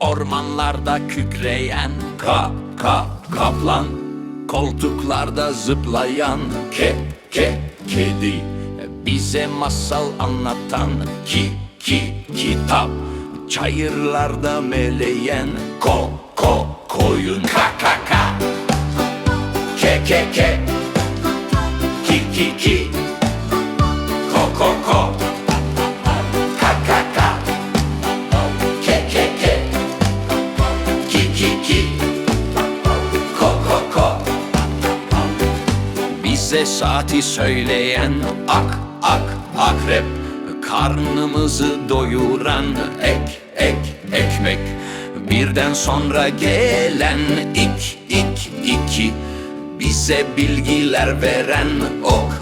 Ormanlarda kükreyen ka ka kaplan. Koltuklarda zıplayan ke ke kedi. Bize masal anlatan ki ki kitap. Çayırlarda meleyen ko ko koyun. Ka ka ka. Ke ke ke. Ki ki ki Ki ki ki Ko ko ko. Bize saati söyleyen ak ak akrep. Karnımızı doyuran ek ek ekmek. Birden sonra gelen ik ik iki. Bize bilgiler veren ok